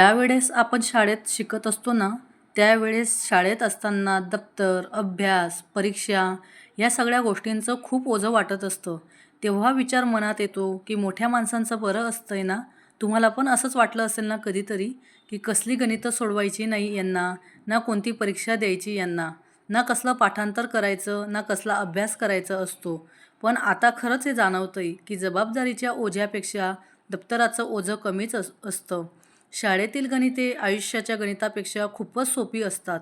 ज्यावेळेस आपण शाळेत शिकत असतो ना त्यावेळेस शाळेत असताना दप्तर अभ्यास परीक्षा या सगळ्या गोष्टींचं खूप ओझं वाटत असतं. तेव्हा विचार मनात येतो की मोठ्या माणसांचं बरं असतं आहे ना? तुम्हाला पण असंच वाटलं असेल ना कधीतरी? की कसली गणितं सोडवायची नाही यांना ना कोणती परीक्षा द्यायची यांना ना कसलं पाठांतर करायचं ना कसला अभ्यास करायचा असतो. पण आता खरंच हे जाणवतं आहे की जबाबदारीच्या ओझ्यापेक्षा दप्तराचं ओझं कमीच अस असतं. शाळेतील गणिते आयुष्याच्या गणितापेक्षा खूपच सोपी असतात.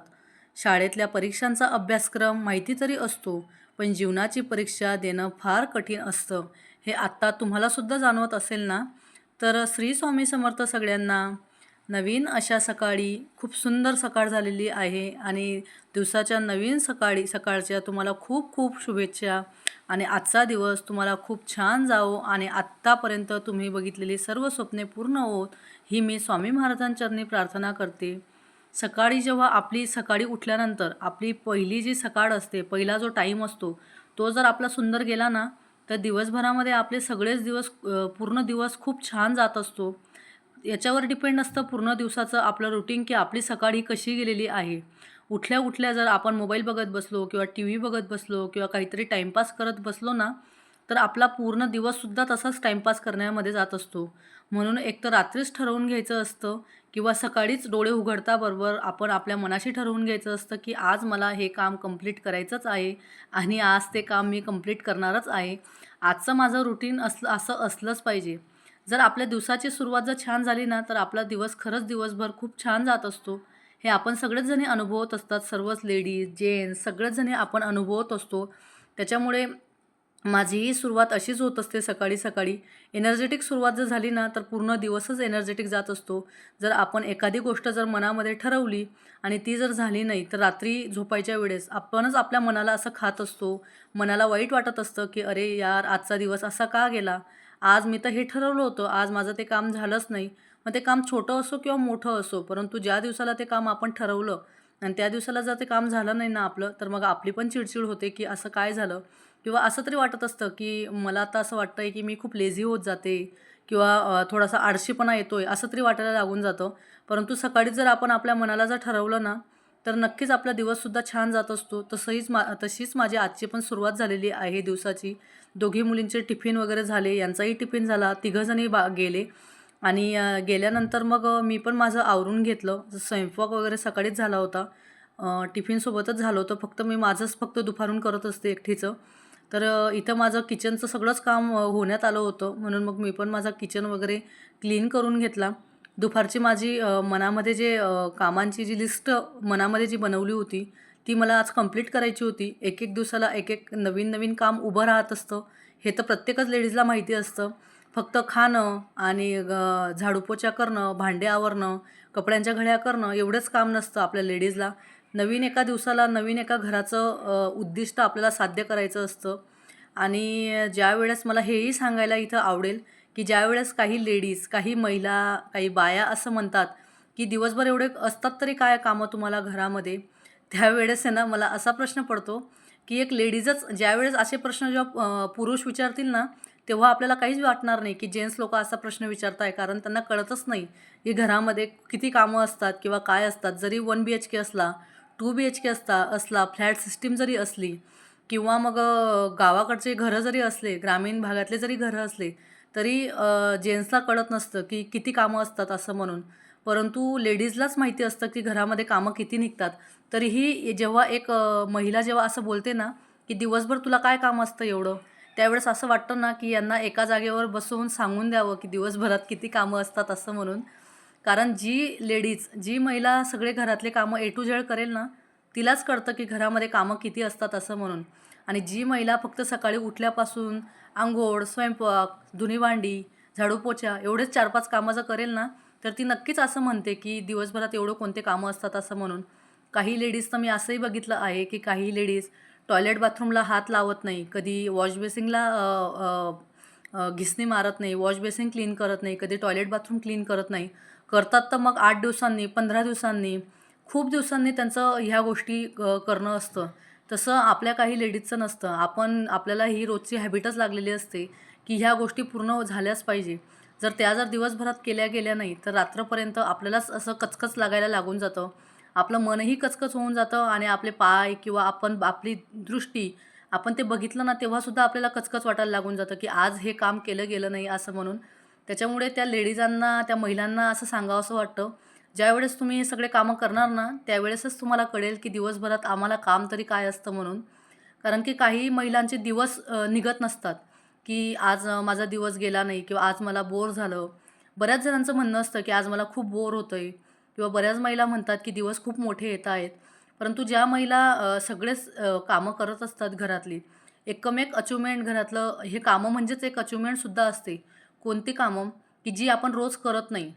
शाळेतल्या परीक्षांचा अभ्यासक्रम माहिती तरी असतो पण जीवनाची परीक्षा देणं फार कठीण असतं. हे आत्ता तुम्हालासुद्धा जाणवत असेल ना? तर श्री स्वामी समर्थ सगळ्यांना नवीन अशा सकाळी खूप सुंदर सकाळ झालेली आहे आणि दिवसाच्या नवीन सकाळी सकाळच्या तुम्हाला खूप खूप शुभेच्छा. आणि आजचा दिवस तुम्हाला खूप छान जावो आणि आत्तापर्यंत तुम्ही बघितलेली सर्व स्वप्ने पूर्ण होत ही मी स्वामी महाराजांचरणी प्रार्थना करते. सकाळी जेव्हा आपली सकाळी उठल्यानंतर आपली पहिली जी सकाळ असते पहिला जो टाईम असतो तो जर आपला सुंदर गेला ना तर दिवसभरामध्ये आपले सगळेच दिवस पूर्ण दिवस खूप छान जात असतो. याच्यावर डिपेंड असतं पूर्ण दिवसाचं आपलं रुटीन की आपली सकाळ ही कशी गेलेली आहे. उठल्या उठल्या जर आपण मोबाईल बघत बसलो किंवा टी व्ही बघत बसलो किंवा काहीतरी टाईमपास करत बसलो ना तर आपला पूर्ण दिवससुद्धा तसाच टाईमपास करण्यामध्ये जात असतो. म्हणून एक तर रात्रीच ठरवून घ्यायचं असतं किंवा सकाळीच डोळे उघडताबरोबर आपण आपल्या मनाशी ठरवून घ्यायचं असतं की आज मला हे काम कंप्लीट करायचंच आहे आणि आज ते काम मी कंप्लीट करणारच आहे. आजचं माझं रुटीन असलं असं असलंच पाहिजे. जर आपल्या दिवसाची सुरुवात जर छान झाली ना तर आपला दिवस खरंच दिवसभर खूप छान जात असतो. हे आपण सगळेच जणी अनुभवत असतात सर्वच लेडीज जेंट्स सगळेच जणी आपण अनुभवत असतो. त्याच्यामुळे माझीही सुरुवात अशीच होत असते सकाळी सकाळी. एनर्जेटिक सुरुवात जर झाली ना तर पूर्ण दिवसच एनर्जेटिक जात असतो. जर आपण एखादी गोष्ट जर मनामध्ये ठरवली आणि ती जर झाली नाही तर रात्री झोपायच्या वेळेस आपणच आपल्या मनाला असं खात असतो. मनाला वाईट वाटत असतं की अरे यार आजचा दिवस असा का गेला? आज मी तर हे ठरवलं होतं आज माझं ते काम झालंच नाही. मग ते काम छोटं असो किंवा मोठं असो परंतु ज्या दिवसाला ते काम आपण ठरवलं आणि त्या दिवसाला जर ते काम झालं नाही ना आपलं तर मग आपली पण चिडचिड होते की असं काय झालं? किंवा असं तरी वाटत असतं की मला आता असं वाटतं आहे की मी खूप लेझी होत जाते किंवा थोडासा आळशीपणा येतो आहे असं तरी वाटायला लागून जातं. परंतु सकाळी जर आपण आपल्या मनाला जर ठरवलं ना तर नक्कीच आपला दिवससुद्धा छान जात असतो. तसंहीच मा तशीच माझी आजची पण सुरुवात झालेली आहे दिवसाची. दोघी मुलींचे टिफिन वगैरे झाले यांचाही टिफिन झाला तिघंजणी बा गेले. आणि गेल्यानंतर मग मी पण माझं आवरून घेतलं. स्वयंपाक वगैरे सकाळीच झाला होता. टिफिनसोबतच झालं होतं. फक्त मी माझंच फक्त दुपारून करत असते एकटीचं. तर इथं माझं किचनचं सगळंच काम होण्यात आलं होतं. म्हणून मग मी पण माझा किचन वगैरे क्लीन करून घेतला. दुपारची माझी मनामध्ये जे कामांची जी लिस्ट मनामध्ये जी बनवली होती ती मला आज कंप्लीट करायची होती. एक एक दिवसाला एक एक नवीन नवीन काम उभं राहत असतं. हे तर प्रत्येकच लेडीजला माहिती असतं. फक्त खाणं आणि अ, झाडूपोछा करणं भांडे आवरणं कपड्यांच्या घड्या करणं एवढंच काम नसतं आपल्या लेडीजला. नवीन एका दिवसाला नवीन एका घराचं उद्दिष्ट आपल्याला साध्य करायचं असतं. आणि ज्यावेळेस मला हेही सांगायला इथं आवडेल की ज्यावेळेस काही लेडीज काही महिला काही बाया असं म्हणतात की दिवसभर एवढे असतात तरी काय कामं तुम्हाला घरामध्ये त्यावेळेस आहे ना मला असा प्रश्न पडतो की एक लेडीजच ज्यावेळेस असे प्रश्न जेव्हा पुरुष विचारतील ना तेव्हा आपल्याला काहीच वाटणार नाही की जेंट्स लोक असा प्रश्न विचारताय कारण त्यांना कळतच नाही की घरामध्ये किती कामं असतात किंवा काय असतात. जरी वन बी एच के असला टू बी एच के असता असला फ्लॅट सिस्टीम जरी असली किंवा मग गावाकडचे घरं जरी असले ग्रामीण भागातले जरी घरं असले तरी जेंट्सला कळत नसतं की किती कामं असतात असं म्हणून. परंतु लेडीजलाच माहिती असतं की घरामध्ये कामं किती निघतात. तरीही जेव्हा एक महिला जेव्हा असं बोलते ना की दिवसभर तुला काय काम असतं एवढं? त्यावेळेस असं वाटतं ना की यांना एका जागेवर बसवून सांगून द्यावं की दिवसभरात किती कामं असतात असं म्हणून. कारण जी लेडीज जी महिला सगळे घरातले कामं ए टू झेड करेल ना तिलाच कळतं की घरामध्ये कामं किती असतात असं म्हणून. आणि जी महिला फक्त सकाळी उठल्यापासून आंघोळ स्वयंपाक धुनी भांडी झाडूपोछा एवढेच चार पाच कामं जर करेल ना तर ती नक्कीच असं म्हणते की दिवसभरात एवढं कोणते कामं असतात असं म्हणून. काही लेडीज तर मी असंही बघितलं आहे की काही लेडीज टॉयलेट बाथरूमला हात लावत नाही कधी वॉश बेसिंगला घिसणी मारत नाही वॉश बेसिन क्लीन करत नाही कधी टॉयलेट बाथरूम क्लीन करत नाही. करतात तर मग आठ दिवसांनी पंधरा दिवसांनी खूप दिवसांनी त्यांचं ह्या गोष्टी करणं असतं. तसं आपल्या काही लेडीजचं नसतं. आपण आपल्याला ही रोजची हॅबिटच लागलेली असते की ह्या गोष्टी पूर्ण झाल्याच पाहिजे. जर त्या जर दिवसभरात केल्या गेल्या नाही तर रात्रपर्यंत आपल्यालाच असं कचकच लागायला लागून जातं. आपलं मनही कचकच होऊन जातं आणि आपले पाय किंवा आपण आपली दृष्टी आपण ते बघितलं ना तेव्हासुद्धा आपल्याला कचकच वाटायला लागून जातं की आज हे काम केलं गेलं नाही असं म्हणून. त्याच्यामुळे त्या लेडीजांना त्या महिलांना असं सांगावंसं वाटतं ज्यावेळेस तुम्ही हे सगळे कामं करणार ना त्यावेळेसच तुम्हाला कळेल की दिवसभरात आम्हाला काम तरी काय असतं म्हणून. कारण की काही महिलांचे दिवस निघत नसतात की आज माझा दिवस गेला नाही किंवा आज मला बोर झालं. बऱ्याच जणांचं म्हणणं असतं की आज मला खूप बोर होतं आहे किंवा बऱ्याच महिला म्हणतात की दिवस खूप मोठे येत आहेत. परंतु ज्या महिला सगळेच कामं करत असतात घरातली एकमेक अचिव्हमेंट घरातलं हे कामं म्हणजेच एक अचिव्हमेंटसुद्धा असते. कोणती कामं? की जी आपण रोज करत नाही.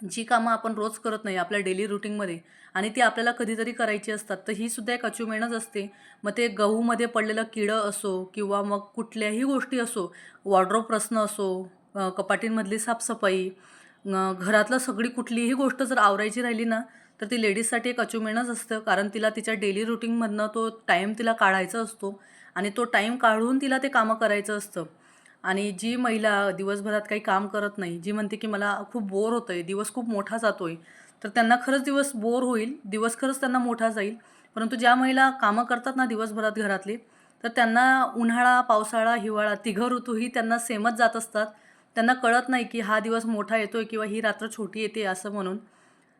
जी कामं आपण रोज करत नाही आपल्या डेली रुटीनमध्ये आणि ती आपल्याला कधीतरी करायची असतात तर ही सुद्धा एक अचिव्हमेंटच असते. मग ते गहूमध्ये पडलेलं किडं असो किंवा मग कुठल्याही गोष्टी असो वॉर्ड्रोब प्रश्न असो कपाटींमधली साफसफाई घरातलं सगळी कुठलीही गोष्ट जर आवरायची राहिली ना तर ती लेडीजसाठी एक अचिव्हमेंटच असतं. कारण तिला तिच्या डेली रुटीनमधनं तो टाईम तिला काढायचा असतो आणि तो टाईम काढून तिला ते कामं करायचं असतं. आणि जी महिला दिवसभरात काही काम करत नाही जी म्हणते की मला खूप बोर होतं आहे दिवस खूप मोठा जातो आहे तर त्यांना खरंच दिवस बोर होईल. दिवस खरंच त्यांना मोठा जाईल. परंतु ज्या महिला कामं करतात ना दिवसभरात घरातली तर त्यांना उन्हाळा पावसाळा हिवाळा तिघं ऋतूही त्यांना सेमच जात असतात. त्यांना कळत नाही की हा दिवस मोठा येतो आहे किंवा ही रात्र छोटी येते असं म्हणून.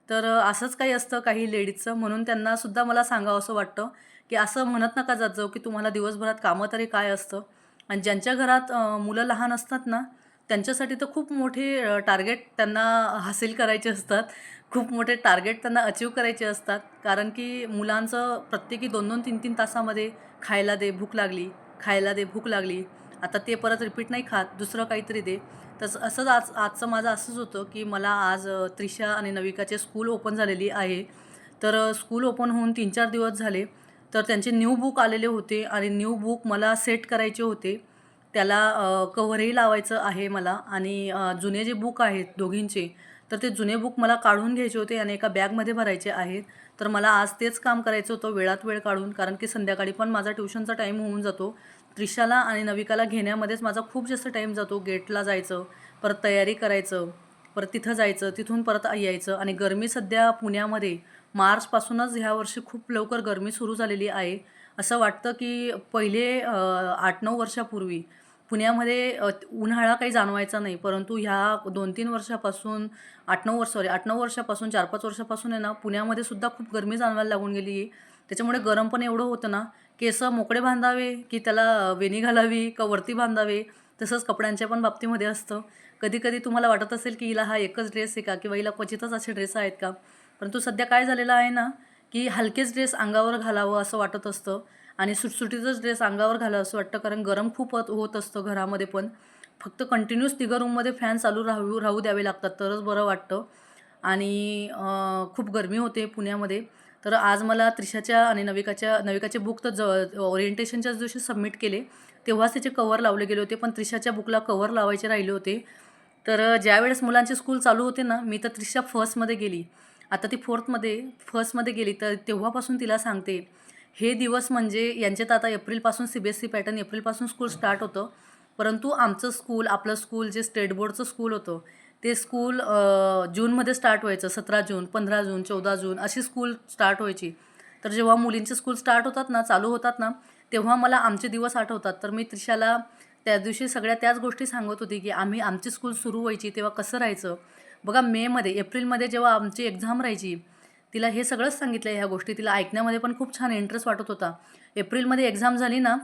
तर असंच काही असतं काही लेडीजचं. म्हणून त्यांना सुद्धा मला सांगावं असं वाटतं की असं म्हणत नका जात जाऊ की तुम्हाला दिवसभरात कामं तरी काय असतं. आणि ज्यांच्या घरात मुलं लहान असतात ना त्यांच्यासाठी तर खूप मोठे टार्गेट त्यांना हासिल करायचे असतात. खूप मोठे टार्गेट त्यांना अचीव करायचे असतात. कारण की मुलांचं प्रत्येकी दोन दोन तीन तीन तासामध्ये खायला दे भूक लागली खायला दे भूक लागली. आता ते परत रिपीट नाही खात दुसरं काहीतरी दे. तसं असंच आज आजचं माझं असंच होतं की मला आज त्रिशा आणि नविकाचे स्कूल ओपन झालेली आहे. तर स्कूल ओपन होऊन तीन चार दिवस झाले. तर त्यांचे न्यू बुक आलेले होते आणि न्यू बुक मला सेट करायचे होते. त्याला कव्हरही लावायचं आहे मला आणि जुने जे बुक आहेत दोघींचे तर ते जुने बुक मला काढून घ्यायचे होते आणि एका बॅगमध्ये भरायचे आहेत. तर मला आज तेच काम करायचं होतं वेळात वेळ काढून कारण की संध्याकाळी पण माझा ट्युशनचा टाईम होऊन जातो. त्रिशाला आणि नविकाला घेण्यामध्येच माझा खूप जास्त टाईम जातो. गेटला जायचं परत तयारी करायचं परत तिथं जायचं तिथून परत यायचं आणि गरमी सध्या पुण्यामध्ये. मार्चपासूनच ह्या वर्षी खूप लवकर गरमी सुरू झालेली आहे. असं वाटतं की पहिले आठ नऊ वर्षापूर्वी पुण्यामध्ये उन्हाळा काही जाणवायचा नाही परंतु ह्या दोन तीन वर्षापासून आठ नऊ वर्ष सॉरी आठ नऊ वर्षापासून चार पाच वर्षापासून आहे ना पुण्यामध्ये सुद्धा खूप गरमी जाणवायला लागून गेली आहे त्याच्यामुळे गरम पण एवढं होतं ना केस मोकळे बांधावे की त्याला वेणी घालावी का वरती बांधावे? तसंच कपड्यांच्या पण बाबतीमध्ये असतं. कधी कधी तुम्हाला वाटत असेल की हिला हा एकच ड्रेस आहे का? किंवा हिला क्वचितच असे ड्रेस आहेत का? परंतु सध्या काय झालेलं आहे ना की हलकेच ड्रेस अंगावर घालावं असं वाटत असतं. आणि सुटसुटीतच ड्रेस अंगावर घालावं असं वाटतं. कारण गरम खूप होत होत असतं घरामध्ये पण. फक्त कंटिन्यूस तिघं रूममध्ये फॅन चालू राहू राहू द्यावे लागतात. तरच बरं वाटतं. आणि खूप गरमी होते पुण्यामध्ये. तर आज मला त्रिशाच्या आणि नविकाच्या नविकाचे बुक तर ज ओरिएंटेशनच्याच दिवशी सबमिट केले. तेव्हाच त्याचे कवर लावले गेले होते पण त्रिशाच्या बुकला कवर लावायचे राहिले होते. तर ज्यावेळेस मुलांचे स्कूल चालू होते ना मी तर त्रिशा फर्स्टमध्ये गेली. आता ती फोर्थमध्ये फर्स्टमध्ये गेली. तर तेव्हापासून तिला सांगते हे दिवस म्हणजे यांच्यात आता एप्रिलपासून C B S C pattern एप्रिलपासून स्कूल स्टार्ट होतं. परंतु आमचं स्कूल आपलं स्कूल जे स्टेट बोर्डचं स्कूल होतं ते स्कूल जूनमध्ये स्टार्ट व्हायचं सतरा जून पंधरा जून चौदा जून अशी स्कूल स्टार्ट व्हायची. तर जेव्हा मुलींचे स्कूल स्टार्ट होतात ना चालू होतात ना तेव्हा मला आमचे दिवस आठवतात. तर मी त्रिशाला त्या दिवशी सगळ्या त्याच गोष्टी सांगत होती की आम्ही आमची स्कूल सुरू व्हायची तेव्हा कसं राहायचं? बघा मेमध्ये एप्रिलमध्ये जेव्हा आमची एक्झाम राहायची तिला हे सगळंच सांगितलं ह्या गोष्टी तिला ऐकण्यामध्ये पण खूप छान इंटरेस्ट वाटत होता. एप्रिलमध्ये एक्झाम झाली ना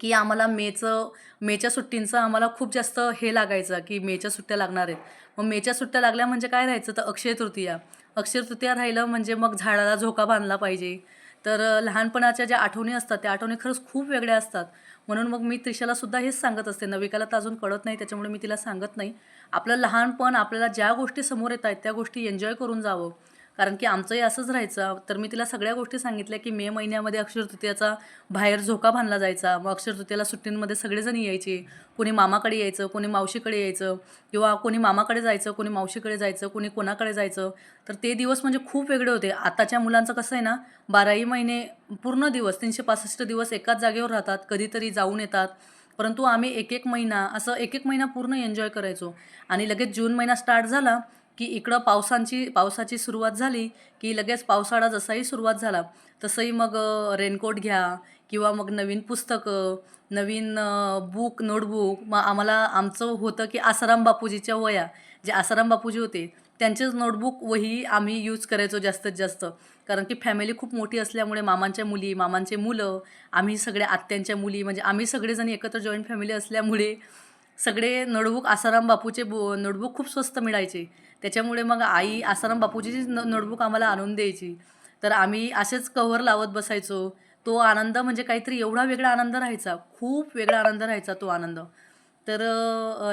की आम्हाला मेचं मेच्या सुट्टींचं आम्हाला खूप जास्त हे लागायचं की मेच्या सुट्ट्या लागणार आहेत. मग मेच्या सुट्ट्या लागल्या म्हणजे काय राहायचं? तर अक्षय तृतीया. अक्षय तृतीया राहिलं म्हणजे मग झाडाला झोका बांधला पाहिजे. तर लहानपणाच्या ज्या आठवणी असतात त्या आठवणी खरंच खूप वेगळ्या असतात. म्हणून मग मी त्रिशालासुद्धा हेच सांगत असते. नविकाला तर अजून कळत नाही त्याच्यामुळे मी तिला सांगत नाही. आपलं लहानपण आपल्याला ज्या गोष्टी समोर येत आहेत त्या गोष्टी एन्जॉय करून जावं. कारण की आमचंही असंच राहायचं. तर मी तिला सगळ्या गोष्टी सांगितल्या की मे महिन्यामध्ये अक्षरतृतीयाचा बाहेर झोका बांधला जायचा. मग अक्षरतृतीयाला सुट्टींमध्ये सगळेजण यायचे. कोणी मामाकडे यायचं कोणी मावशीकडे यायचं किंवा कोणी मामाकडे जायचं कोणी मावशीकडे जायचं कोणी कोणाकडे जायचं. तर ते दिवस म्हणजे खूप वेगळे होते. आताच्या मुलांचं कसं आहे ना बाराही महिने पूर्ण दिवस तीनशे पासष्ट दिवस एकाच जागेवर राहतात कधीतरी जाऊन येतात. परंतु आम्ही एक एक महिना असं एक एक महिना पूर्ण एन्जॉय करायचो. आणि लगेच जून महिना स्टार्ट झाला की इकडं पावसांची पावसाची सुरुवात झाली की लगेच पावसाळा जसाही सुरुवात झाला तसंही मग रेनकोट घ्या किंवा मग नवीन पुस्तकं नवीन बुक नोटबुक मग आम्हाला आमचं होतं की आसाराम बापूजीच्या वया जे आसाराम बापूजी होते त्यांचेच नोटबुक वही आम्ही यूज करायचो जास्तीत जास्त. कारण की फॅमिली खूप मोठी असल्यामुळे मामांच्या मुली मामांचे मुलं आम्ही सगळ्या आत्यांच्या मुली म्हणजे आम्ही सगळेजण एकत्र जॉईंट फॅमिली असल्यामुळे सगळे नोटबुक आसाराम बापूचे बो नोटबुक खूप स्वस्त मिळायचे. त्याच्यामुळे मग आई आसाराम बापूचीच न नोटबुक आम्हाला आणून द्यायची. तर आम्ही असेच कव्हर लावत बसायचो. तो आनंद म्हणजे काहीतरी एवढा वेगळा आनंद राहायचा. खूप वेगळा आनंद राहायचा तो आनंद. तर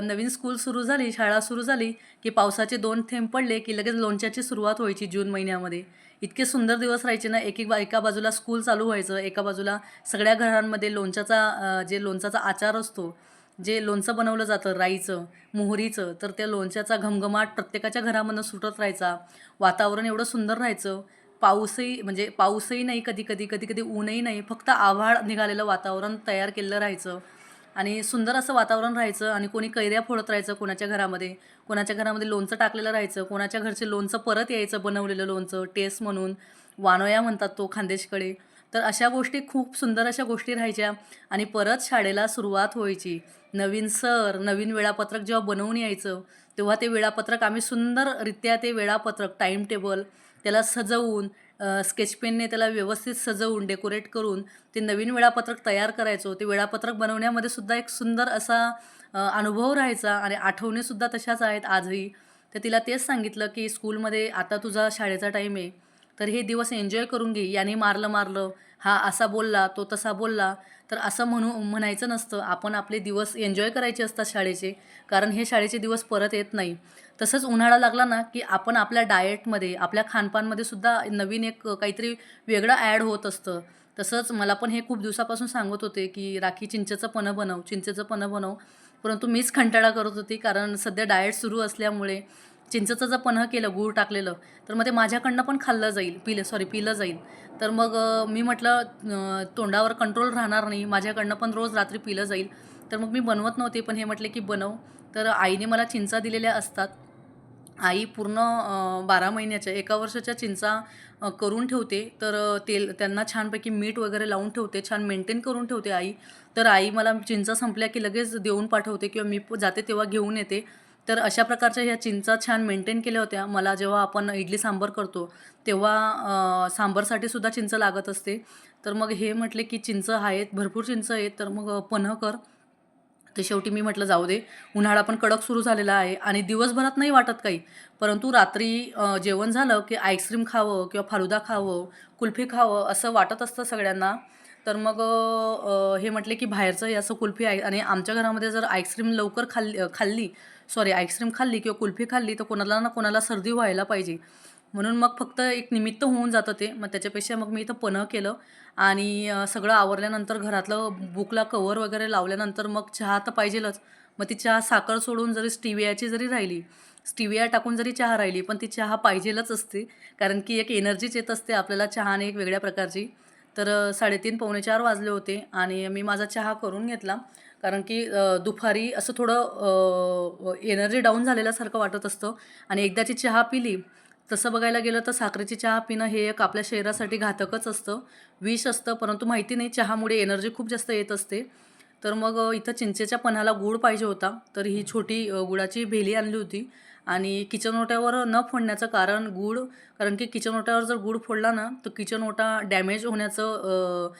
नवीन स्कूल सुरू झाली शाळा सुरू झाली की पावसाचे दोन थेंब पडले की लगेच लोणच्याची सुरुवात व्हायची जून महिन्यामध्ये. इतके सुंदर दिवस राहायचे ना एक एक बा एका बाजूला स्कूल चालू व्हायचं एका बाजूला सगळ्या घरांमध्ये लोणच्याचा जे लोणच्याचा आचार असतो जे लोणचं बनवलं जातं राईचं मोहरीचं तर त्या लोणच्याचा घमघमाट प्रत्येकाच्या घरामधनं सुटत राहायचा. वातावरण एवढं सुंदर राहायचं. पाऊसही म्हणजे पाऊसही नाही कधी कधी कधी कधी ऊनही नाही फक्त आभाळ निघालेलं वातावरण तयार केलेलं राहायचं. आणि सुंदर असं वातावरण राहायचं आणि कोणी कैऱ्या फोडत राहायचं कोणाच्या घरामध्ये. कोणाच्या घरामध्ये लोणचं टाकलेलं राहायचं कोणाच्या घरचे लोणचं परत यायचं बनवलेलं लोणचं टेस्ट म्हणून वानोया म्हणतात तो खानदेशकडे. तर अशा गोष्टी खूप सुंदर अशा गोष्टी राहायच्या आणि परत शाळेला सुरुवात व्हायची. नवीन सर नवीन वेळापत्रक जेव्हा बनवून यायचं तेव्हा ते वेळापत्रक आम्ही सुंदररित्या ते वेळापत्रक टाईम टेबल त्याला सजवून स्केच पेनने त्याला व्यवस्थित सजवून डेकोरेट करून ते नवीन वेळापत्रक तयार करायचो. ते वेळापत्रक बनवण्यामध्ये सुद्धा एक सुंदर असा अनुभव राहायचा आणि आठवणीसुद्धा तशाच आहेत आजही. तर तिला तेच सांगितलं की स्कूलमध्ये आता तुझा शाळेचा टाईम आहे. तर हे दिवस एन्जॉय करून घे. याने मारलं मारलं हा असा बोलला तो तसा बोलला. तर असं म्हणू म्हणायचं नसतं. आपण आपले दिवस एन्जॉय करायचे असतात शाळेचे. कारण हे शाळेचे दिवस परत येत नाही. तसंच उन्हाळा लागला ना की आपण आपल्या डाएटमध्ये आपल्या खानपानमध्ये सुद्धा नवीन एक काहीतरी वेगळं ॲड होत असतं. तसंच मला पण हे खूप दिवसापासून सांगत होते की राखी चिंचेचं पणं बनव चिंचेचं पणं बनव. परंतु मीच कंटाळा करत होती कारण सध्या डाएट सुरू असल्यामुळे चिंचेचं जर पन्ह केलं गूळ टाकलेलं तर मग ते माझ्याकडनं पण खाल्लं जाईल पिलं सॉरी पिलं जाईल. तर मग मी म्हटलं तोंडावर कंट्रोल राहणार नाही माझ्याकडनं पण रोज रात्री पिलं जाईल. तर मग मी बनवत नव्हते पण हे म्हटले की बनव. तर आईने मला चिंचा दिलेल्या असतात. आई पूर्ण बारा महिन्याच्या एका वर्षाच्या चिंचा करून ठेवते. तर तेल त्यांना छानपैकी मीठ वगैरे लावून ठेवते छान मेंटेन करून ठेवते आई. तर आई मला चिंचा संपल्या की लगेच देऊन पाठवते किंवा मी जाते तेव्हा घेऊन येते. तर अशा प्रकारच्या ह्या चिंचा छान मेंटेन केल्या होत्या. मला जेव्हा आपण इडली सांबर करतो तेव्हा सांबारसाठी सांबरसाठी सुद्धा चिंच लागत असते. तर मग हे म्हटले की चिंच आहेत भरपूर चिंच आहेत. तर मग पन्ह कर. ते शेवटी मी म्हटलं जाऊ दे. उन्हाळा पण कडक सुरू झालेला आहे आणि दिवसभरात नाही वाटत काही. परंतु रात्री जेवण झालं की आईस्क्रीम खावं किंवा फालुदा खावं कुल्फी खावं असं वाटत असतं सगळ्यांना. तर मग हे म्हटले की बाहेरचं हे असं कुल्फी आहे आणि आमच्या घरामध्ये जर आईस्क्रीम लवकर खाल्ली खाल्ली सॉरी आईस्क्रीम खाल्ली किंवा कुल्फी खाल्ली तर कोणाला ना कोणाला सर्दी व्हायला पाहिजे. म्हणून मग फक्त एक निमित्त होऊन जातं ते. मग त्याच्यापेक्षा मग मी इथं पन्ह केलं. आणि सगळं आवरल्यानंतर घरातलं बुकला कवर वगैरे लावल्यानंतर मग चहा तर पाहिजेलच. मग ती चहा साखर सोडून जरी स्टिवियाची जरी राहिली स्टिविया टाकून जरी चहा राहिली पण ती चहा पाहिजेलच असते. कारण की एक एनर्जीच येत असते आपल्याला चहाने एक वेगळ्या प्रकारची. तर साडेतीन पावणे चार वाजले होते आणि मी माझा चहा करून घेतला. कारण की दुपारी असं थोडं एनर्जी डाऊन झालेल्यासारखं वाटत असतं. आणि एकदाची चहा पिली तसं बघायला गेलं तर साखरेची चहा पिणं हे एक आपल्या शरीरासाठी घातकच असतं. विष असतं परंतु माहिती नाही चहामुळे एनर्जी खूप जास्त येत असते. तर मग इथं चिंचेच्या पन्हाला गूळ पाहिजे होता. तर ही छोटी गुळाची भेली आणली होती. आणि किचन ओट्यावर न फोडण्याचं कारण गूळ कारण की किचन ओट्यावर जर गूळ फोडला ना तर किचन ओटा डॅमेज होण्याचं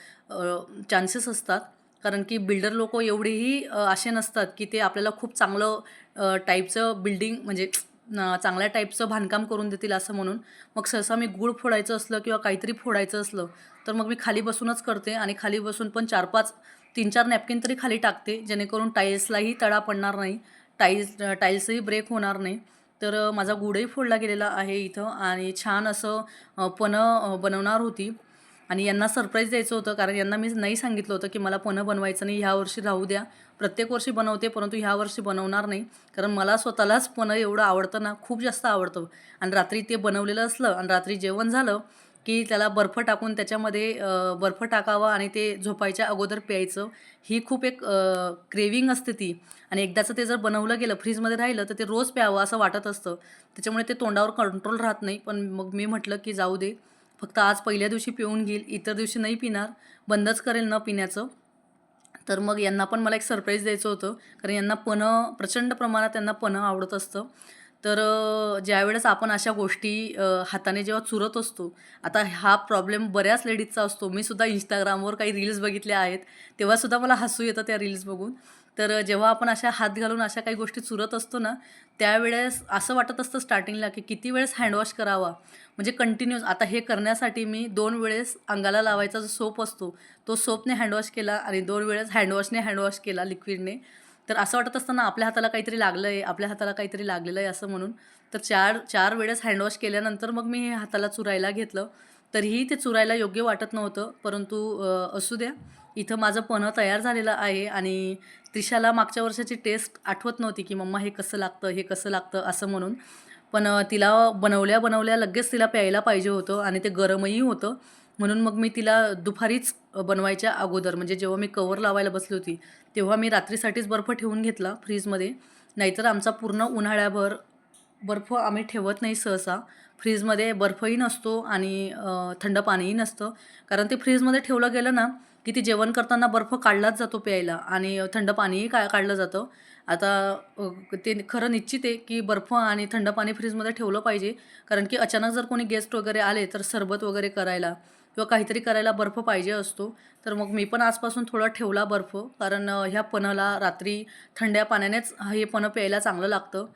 चान्सेस असतात. कारण की बिल्डर लोक एवढेही असे नसतात की ते आपल्याला खूप चांगलं टाईपचं बिल्डिंग म्हणजे चांगल्या टाईपचं बांधकाम करून देतील असं म्हणून. मग सहसा मी गूळ फोडायचं असलं किंवा काहीतरी फोडायचं असलं तर मग मी खाली बसूनच करते आणि खाली बसून पण चार पाच तीन चार नॅपकिन तरी खाली टाकते जेणेकरून टाईल्सलाही तडा पडणार नाही. टाईल्स टाईल्सही ब्रेक होणार नाही. तर माझा गुडही फोडला गेलेला आहे इथं आणि छान असं पणं बनवणार होती. आणि यांना सरप्राईज द्यायचं होतं कारण यांना मी नाही सांगितलं होतं की मला पणं बनवायचं नाही ह्या वर्षी राहू द्या. प्रत्येक वर्षी बनवते परंतु ह्या वर्षी बनवणार नाही. कारण मला स्वतःलाच पणं एवढं आवडतं ना खूप जास्त आवडतं. आणि रात्री ते बनवलेलं असलं आणि रात्री जेवण झालं की त्याला बर्फ टाकून त्याच्यामध्ये बर्फ टाकावा आणि ते झोपायच्या अगोदर प्यायचं. ही खूप एक क्रेविंग असते ती. आणि एकदाचं ते जर बनवलं गेलं फ्रीजमध्ये राहिलं तर ते रोज प्यावं असं वाटत असतं. त्याच्यामुळे ते तोंडावर कंट्रोल राहत नाही. पण मग मी म्हटलं की जाऊ दे. फक्त आज पहिल्या दिवशी पिऊन घेईल इतर दिवशी नाही पिणार बंदच करेल न पिण्याचं. तर मग यांना पण मला एक सरप्राईज द्यायचं होतं कारण यांना पणं प्रचंड प्रमाणात त्यांना पणं आवडत असतं. तर ज्यावेळेस आपण अशा गोष्टी हाताने जेव्हा चुरत असतो आता हा प्रॉब्लेम बऱ्याच लेडीजचा असतो. मी सुद्धा इंस्टाग्रामवर काही रील्स बघितल्या आहेत तेव्हासुद्धा मला हसू येतं त्या रील्स बघून. तर जेव्हा आपण अशा हात घालून अशा काही गोष्टी चुरत असतो ना त्यावेळेस असं वाटत असतं स्टार्टिंगला की किती वेळेस हँडवॉश करावा. म्हणजे कंटिन्यूस आता हे करण्यासाठी मी दोन वेळेस अंगाला लावायचा जो सोप असतो तो सोपने हँडवॉश केला आणि दोन वेळेस हँडवॉशने हँडवॉश केला लिक्विडने तर असं वाटत असताना आपल्या हाताला काहीतरी लागलं आहे आपल्या हाताला काहीतरी लागलेलं आहे असं म्हणून. तर चार चार वेळेस हँडवॉश केल्यानंतर मग मी हे हाताला चुरायला घेतलं. तरीही ते चुरायला योग्य वाटत नव्हतं परंतु असू द्या. इथं माझं पणं तयार झालेलं आहे आणि त्रिशाला मागच्या वर्षाची टेस्ट आठवत नव्हती की मम्मा हे कसं लागतं हे कसं लागतं असं म्हणून. पण तिला बनवल्या बनवल्या लगेच तिला प्यायला पाहिजे होतं आणि ते गरमही होतं. म्हणून मग मी तिला दुपारीच बनवायच्या अगोदर म्हणजे जेव्हा मी कवर लावायला बसली होती तेव्हा मी रात्रीसाठीच बर्फ ठेवून घेतला फ्रीजमध्ये. नाहीतर आमचा पूर्ण उन्हाळ्याभर बर्फ आम्ही ठेवत नाही सहसा. फ्रीजमध्ये बर्फही नसतो आणि थंड पाणीही नसतं. कारण ते फ्रीजमध्ये ठेवलं गेलं ना की ते जेवण करताना बर्फ काढलाच जातो प्यायला आणि थंड पाणीही का काढलं जातं. आता ते खरं निश्चित आहे की बर्फ आणि थंड पाणी फ्रीजमध्ये ठेवलं पाहिजे. कारण की अचानक जर कोणी गेस्ट वगैरे आले तर सरबत वगैरे करायला किंवा काहीतरी करायला बर्फ पाहिजे असतो. तर मग मी पण आजपासून थोडा ठेवला बर्फ. कारण ह्या पणाला रात्री थंड्या पाण्यानेच हे पणं प्यायला चांगलं लागतं.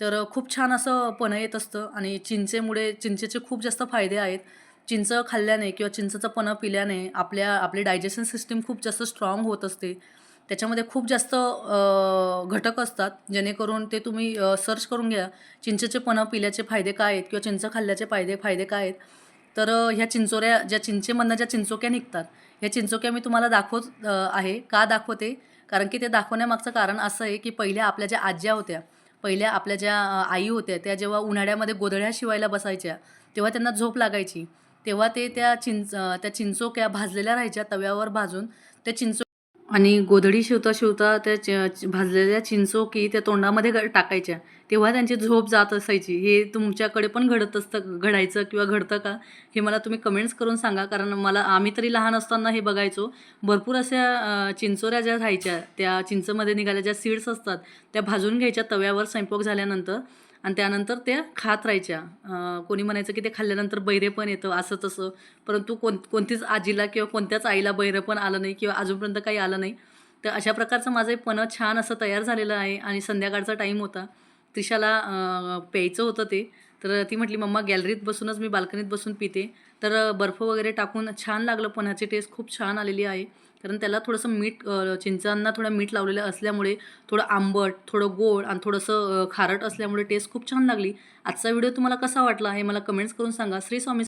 तर खूप छान असं पणं येत असतं आणि चिंचेमुळे चिंचेचे खूप जास्त फायदे आहेत. चिंच खाल्ल्याने किंवा चिंचचं पणं पिल्याने आपल्या आपली डायजेशन सिस्टीम खूप जास्त स्ट्रॉंग होत असते. त्याच्यामध्ये खूप जास्त घटक असतात. जेणेकरून ते तुम्ही सर्च करून घ्या चिंचेचे पणं पिल्याचे फायदे काय आहेत किंवा चिंच खाल्ल्याचे फायदे फायदे काय आहेत. तर ह्या चिंचोऱ्या ज्या चिंचेमधनं ज्या चिंचोक्या निघतात ह्या चिंचोक्या मी तुम्हाला दाखवत आहे. का दाखवते? कारण की ते दाखवण्यामागचं कारण असं आहे की पहिल्या आपल्या ज्या आज्या होत्या पहिल्या आपल्या ज्या आई होत्या त्या जेव्हा उन्हाळ्यामध्ये गोधड्या शिवायला बसायच्या तेव्हा त्यांना झोप लागायची. तेव्हा ते त्या चिंच त्या चिंचोक्या भाजलेल्या राहायच्या तव्यावर भाजून. त्या चिंचो आणि गोधडी शिवता शिवता त्या चि- भाजलेल्या चिंचोकी त्या तोंडामध्ये ग- टाकायच्या. तेव्हा त्यांची झोप जात असायची. हे तुमच्याकडे पण घडत असतं घडायचं किंवा घडतं का? हे मला तुम्ही कमेंट्स करून सांगा. कारण मला आम्ही तरी लहान असताना हे बघायचो. भरपूर अशा चिंचोऱ्या ज्या राहायच्या त्या चिंचमध्ये निघाल्या ज्या सीड्स असतात त्या भाजून घ्यायच्या तव्यावर स्वयंपाक झाल्यानंतर. आणि त्यानंतर त्या खात राहायच्या. कोणी म्हणायचं की ते खाल्ल्यानंतर बहिरे पण येतं असं तसं. परंतु कोण कोणतीच आजीला किंवा कोणत्याच आईला बैरं पण आलं नाही किंवा अजूनपर्यंत काही आलं नाही. तर अशा प्रकारचं माझं एक पणं छान असं तयार झालेलं आहे आणि संध्याकाळचा टाईम होता. त्रिशाला प्यायचं होतं ते. तर ती म्हटली मम्मा गॅलरीत बसूनच मी बाल्कनीत बसून पिते. तर बर्फ वगैरे टाकून छान लागलं पणाची टेस्ट खूप छान आलेली आहे. कारण त्याला थोडंसं मीठ चिंचांना थोडं मीठ लावलेलं असल्यामुळे थोडं आंबट थोडं गोड आणि थोडंसं खारट असल्यामुळे टेस्ट खूप छान लागली. आजचा व्हिडिओ तुम्हाला कसा वाटला हे मला कमेंट्स करून सांगा. श्री स्वामी